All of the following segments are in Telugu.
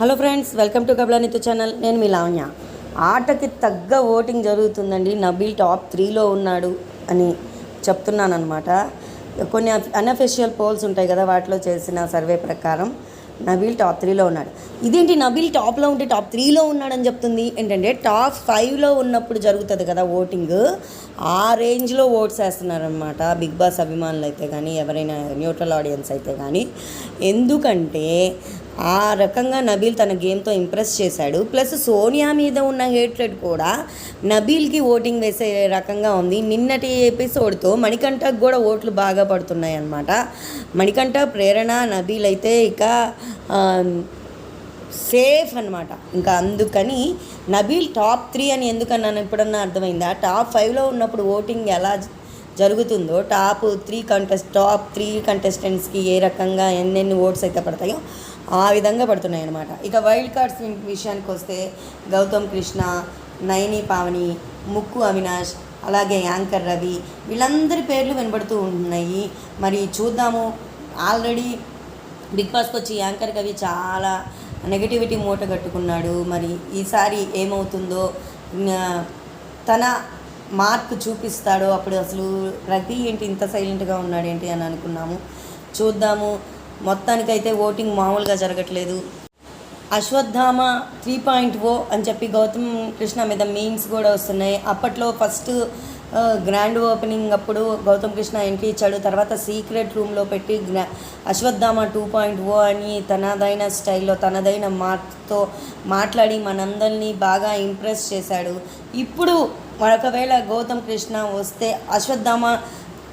హలో ఫ్రెండ్స్ వెల్కమ్ టు కబలానితు ఛానల్. నేను మీ లావణ్య. ఆటకి తగ్గ ఓటింగ్ జరుగుతుందండి. నబీల్ టాప్ త్రీలో ఉన్నాడు అని చెప్తున్నాను అనమాట కొన్ని అన్అఫిషియల్ పోల్స్ ఉంటాయి కదా వాటిలో చేసిన సర్వే ప్రకారం నబీల్ టాప్ త్రీలో ఉన్నాడు. ఇదేంటి నబీల్ టాప్లో ఉంటే టాప్ త్రీలో ఉన్నాడని చెప్తుంది? ఏంటంటే టాప్ ఫైవ్లో ఉన్నప్పుడు జరుగుతుంది కదా ఓటింగ్. ఆ రేంజ్లో ఓట్స్ వేస్తున్నారనమాట బిగ్ బాస్ అభిమానులు అయితే కానీ ఎవరైనా న్యూట్రల్ ఆడియన్స్ అయితే కానీ ఎందుకంటే ఆ రకంగా నబీల్ తన గేమ్తో ఇంప్రెస్ చేశాడు. ప్లస్ సోనియా మీద ఉన్న హేట్రెడ్ కూడా నబీల్కి ఓటింగ్ వేసే రకంగా ఉంది. నిన్నటి ఎపిసోడ్తో మణికంఠకు కూడా ఓట్లు బాగా పడుతున్నాయి అన్నమాట మణికంఠ ప్రేరణ నబీల్ అయితే ఇక సేఫ్ అనమాట ఇంకా అందుకని నబీల్ టాప్ త్రీ అని ఎందుకన్నాను ఎప్పుడన్నా అర్థమైందా? టాప్ ఫైవ్లో ఉన్నప్పుడు ఓటింగ్ ఎలా జరుగుతుందో top three contest top three కంటెస్టెంట్స్కి ఏ రకంగా ఎన్నెన్ని ఓట్స్ అయితే పడతాయో ఆ విధంగా పడుతున్నాయి అనమాట ఇక వైల్డ్ కార్డ్స్ విషయానికి వస్తే గౌతమ్ కృష్ణ నయని పావని ముక్కు అవినాష్ అలాగే యాంకర్ రవి వీళ్ళందరి పేర్లు వినబడుతూ ఉన్నాయి. మరి చూద్దాము. ఆల్రెడీ బిగ్ బాస్కి వచ్చి యాంకర్ కవి చాలా నెగటివిటీ మూట కట్టుకున్నాడు. మరి ఈసారి ఏమవుతుందో తన మార్క్ చూపిస్తాడో అప్పుడు అసలు రవి ఏంటి ఇంత సైలెంట్గా ఉన్నాడేంటి అని అనుకున్నాము. చూద్దాము. మొత్తానికైతే ఓటింగ్ మామూలుగా జరగట్లేదు. అశ్వత్థామ త్రీ పాయింట్ ఓ అని చెప్పి గౌతమ్ కృష్ణ మీద మీమ్స్ కూడా వస్తున్నాయి. అప్పట్లో ఫస్ట్ గ్రాండ్ ఓపెనింగ్ అప్పుడు గౌతమ్ కృష్ణ ఎంట్రీ ఇచ్చాడు. తర్వాత సీక్రెట్ రూమ్లో పెట్టి గ్రా అశ్వత్థామ టూ పాయింట్ ఓ అని తనదైన స్టైల్లో తనదైన మార్క్తో మాట్లాడి మనందరినీ బాగా ఇంప్రెస్ చేశాడు. ఇప్పుడు ఒకవేళ గౌతమ్ కృష్ణ వస్తే అశ్వత్థామ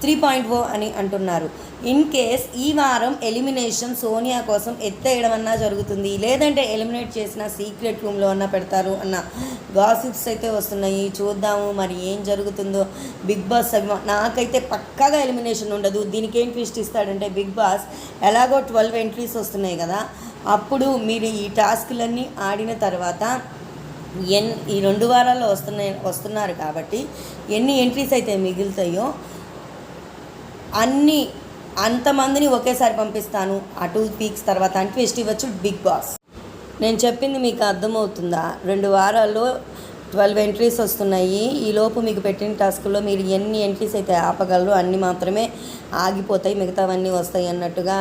త్రీ పాయింట్ ఓ అని అంటున్నారు. ఇన్ కేస్ ఈ వారం ఎలిమినేషన్ సోనియా కోసం ఎత్తేయడం అన్నా జరుగుతుంది. లేదంటే ఎలిమినేట్ చేసిన సీక్రెట్ రూమ్లో అన్నా పెడతారు అన్న గాసిప్స్ అయితే వస్తున్నాయి. చూద్దాము మరి ఏం జరుగుతుందో. బిగ్ బాస్ అభిమా నాకైతే పక్కాగా ఎలిమినేషన్ ఉండదు. దీనికి ఏం ట్విస్ట్ ఇస్తాడంటే బిగ్ బాస్ ఎలాగో ట్వెల్వ్ ఎంట్రీస్ వస్తున్నాయి కదా. అప్పుడు మీరు ఈ టాస్క్లన్నీ ఆడిన తర్వాత ఎన్ ఈ రెండు వారాల్లో వస్తున్నాయి వస్తున్నారు కాబట్టి ఎన్ని ఎంట్రీస్ అయితే మిగులుతాయో అన్ని అంతమందిని ఒకేసారి పంపిస్తాను. ఆ టూ తర్వాత అని ట్విస్ట్ ఇవ్వచ్చు బిగ్ బాస్. నేను చెప్పింది మీకు అర్థమవుతుందా? రెండు వారాల్లో ట్వెల్వ్ ఎంట్రీస్ వస్తున్నాయి. ఈలోపు మీకు పెట్టిన టాస్క్లో మీరు ఎన్ని ఎంట్రీస్ అయితే ఆపగలరు అన్నీ మాత్రమే ఆగిపోతాయి. మిగతావన్నీ వస్తాయి అన్నట్టుగా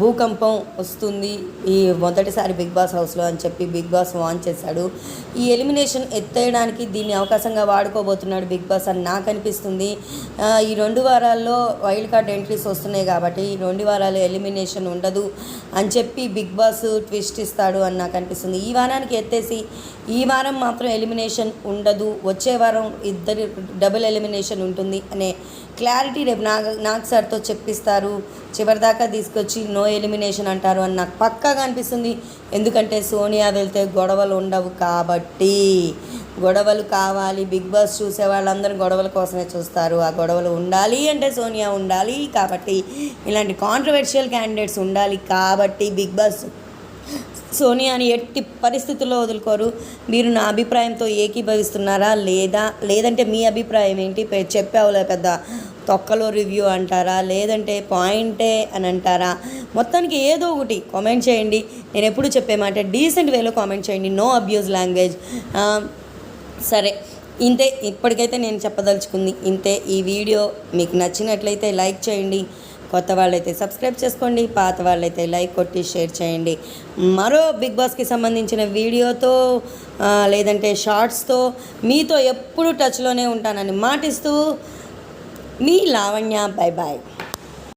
భూకంపం వస్తుంది ఈ మొదటిసారి బిగ్ బాస్ హౌస్లో అని చెప్పి బిగ్ బాస్ వాన్ చేశాడు. ఈ ఎలిమినేషన్ ఎత్తేయడానికి దీన్ని అవకాశంగా వాడుకోబోతున్నాడు బిగ్ బాస్ అని నాకు అనిపిస్తుంది. ఈ రెండు వారాల్లో వైల్డ్ కార్డ్ ఎంట్రీస్ వస్తున్నాయి కాబట్టి ఈ రెండు వారాలు ఎలిమినేషన్ ఉండదు అని చెప్పి బిగ్ బాస్ ట్విస్ట్ ఇస్తాడు అని నాకు అనిపిస్తుంది. ఈ వారానికి ఎత్తేసి ఈ వారం మాత్రం ఎలిమినేషన్ ఉండదు. వచ్చే వారం ఇద్దరు డబుల్ ఎలిమినేషన్ ఉంటుంది అనే క్లారిటీ రేపు నాగ నాగ్ సార్తో చెప్పిస్తారు. చివరిదాకా తీసుకొచ్చి నో ఎలిమినేషన్ అంటారు అని నాకు పక్కాగా అనిపిస్తుంది. ఎందుకంటే సోనియా వెళ్తే గొడవలు ఉండవు కాబట్టి. గొడవలు కావాలి. బిగ్ బాస్ చూసే వాళ్ళందరూ గొడవల కోసమే చూస్తారు. ఆ గొడవలు ఉండాలి అంటే సోనియా ఉండాలి కాబట్టి ఇలాంటి కాంట్రవర్షియల్ క్యాండిడేట్స్ ఉండాలి కాబట్టి బిగ్ బాస్ సోనియాని ఎట్టి పరిస్థితుల్లో వదులుకోరు. మీరు నా అభిప్రాయంతో ఏకీభవిస్తున్నారా? లేదా లేదంటే మీ అభిప్రాయం ఏంటి? చెప్పావులే పెద్ద. తొక్కలో రివ్యూ అంటారా? లేదంటే పాయింటే అని అంటారా? మొత్తానికి ఏదో ఒకటి కామెంట్ చేయండి. నేను ఎప్పుడు చెప్పే మాట డీసెంట్ వేలో కామెంట్ చేయండి. No abuse language. సరే. ఇంతే. ఇప్పటికైతే నేను చెప్పదలుచుకుంది ఇంతే. ఈ వీడియో మీకు నచ్చినట్లయితే లైక్ చేయండి. కొత్త వాళ్ళైతే సబ్స్క్రైబ్ చేసుకోండి పాత వాళ్ళైతే లైక్ కొట్టి షేర్ చేయండి. మరో బిగ్ బాస్కి సంబంధించిన వీడియోతో లేదంటే షార్ట్స్తో మీతో ఎప్పుడు టచ్లోనే ఉంటానని మాటిస్తూ మీ లావణ్య బై బాయ్.